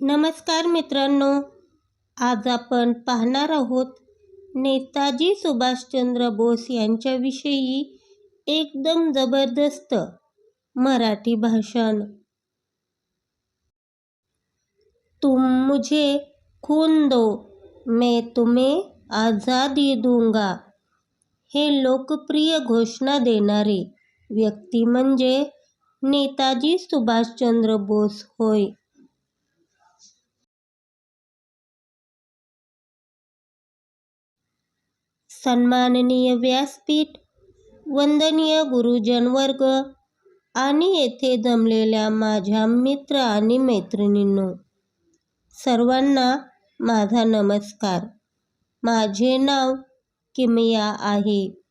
नमस्कार मित्रांनो आज आपण पाहणार आहोत नेताजी सुभाषचंद्र बोस यांच्याविषयी एकदम जबरदस्त मराठी भाषण. तुम मुझे खून दो मैं तुम्हें आझादी दूंगा. हे लोकप्रिय घोषणा देणारे व्यक्ती म्हणजे नेताजी सुभाषचंद्र बोस होय. सन्माननीय व्यासपीठ वंदनीय गुरुजन वर्ग आणि येथे जमलेल्या माझ्या मित्र आणि मैत्रिणींनो सर्वांना माझा नमस्कार. माझे नाव किमया आहे.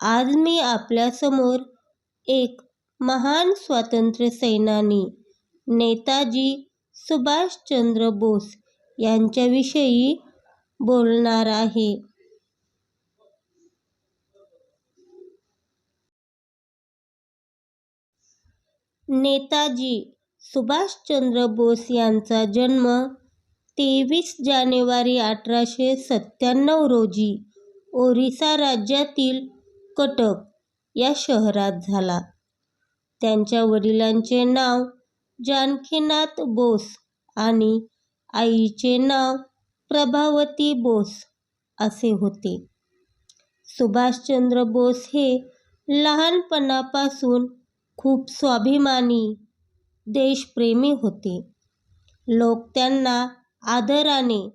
आज मी आपल्यासमोर एक महान स्वातंत्र्य सैनानी नेताजी सुभाषचंद्र बोस यांच्याविषयी बोलणार आहे. नेताजी सुभाषचंद्र बोस यांचा जन्म तेवीस जानेवारी अठराशे सत्त्याण्णव रोजी ओरिसा राज्यातील कटक या शहरात झाला. त्यांच्या वडिलांचे नाव जानकीनाथ बोस आणि आईचे नाव प्रभावती बोस असे होते. सुभाषचंद्र बोस हे लहानपणापासून खूप स्वाभिमानी देशप्रेमी होते. लोक त्यांना आदराने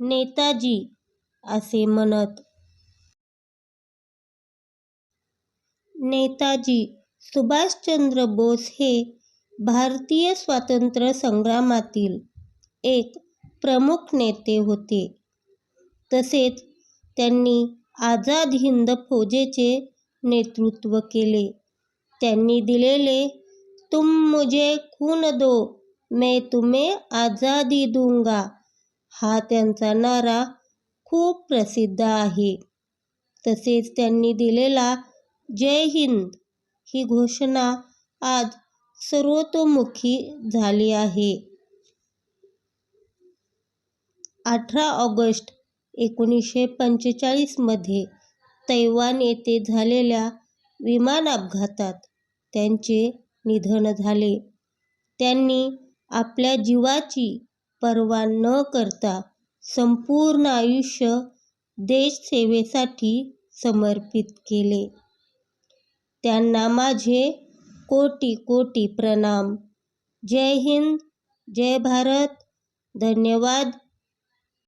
नेताजी असे म्हणत. नेताजी सुभाषचंद्र बोस हे भारतीय स्वातंत्र्य संग्रामातील एक प्रमुख नेते होते. तसेच त्यांनी आझाद हिंद फौजेचे नेतृत्व केले. त्यांनी दिलेले तुम मुझे खून दो मैं तुम्हें आझादी दूंगा. हा त्यांचा नारा खूप प्रसिद्ध आहे. तसेच त्यांनी दिलेला जय हिंद. ही घोषणा आज सर्वतोमुखी झाली आहे. अठरा ऑगस्ट एकोणीसशे पंचेचाळीसमध्ये तैवान येथे झालेल्या विमान अपघातात त्यांचे निधन झाले. त्यांनी आपल्या जीवाची पर्वा न करता संपूर्ण आयुष्य देशसेवेसाठी समर्पित केले. त्यांना माझे कोटी कोटी प्रणाम. जय हिंद जय भारत. धन्यवाद.